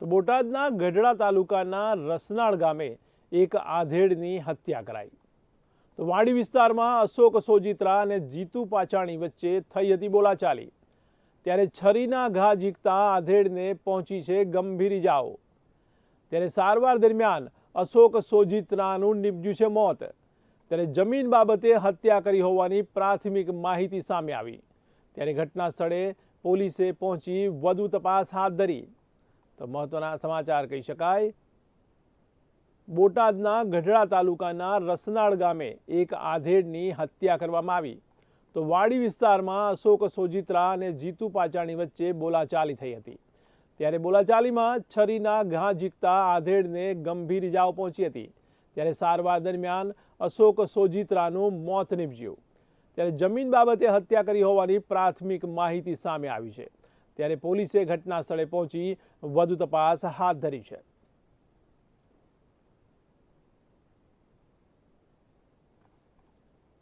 તો બોટાદના ગઢડા તાલુકાના રસનાળ ગામે એક આધેડની હત્યા કરાઈ. તો વાડી વિસ્તારમાં અશોક સોજિત્રા અને જીતુ પાચાણી વચ્ચે થઈ હતી બોલાચાલી. ત્યારે છરીના ઘા ઝીકતા આધેડને પહોંચી છે ગંભીર ઇજાઓ. ત્યારે સારવાર દરમિયાન અશોક સોજિત્રાનું નીપજ્યું છે મોત. ત્યારે જમીન બાબતે હત્યા કરી હોવાની પ્રાથમિક માહિતી સામે આવી. ત્યારે ઘટના સ્થળે પોલીસે પહોંચી વધુ તપાસ હાથ ધરી. તો મહત્વના સમાચાર કહી શકાય. બોટાદના ગઢડા તાલુકાના રસનાળ ગામે એક આધેડની હત્યા કરવામાં આવી. તો વાડી વિસ્તારમાં અશોક સોજિત્રા અને જીતુ પાચાણી વચ્ચે બોલાચાલી થઈ હતી. ત્યારે બોલાચાલીમાં છરીના ઘા ઝીકતા આધેડને ગંભીર ઇજાઓ પહોંચી હતી. ત્યારે સારવાર દરમિયાન અશોક સોજિત્રાનું મોત નીપજ્યું. ત્યારે જમીન બાબતે હત્યા કરી હોવાની પ્રાથમિક માહિતી સામે આવી છે. ત્યારે પોલીસે ઘટના સ્થળે પહોંચી વધુ તપાસ હાથ ધરી છે.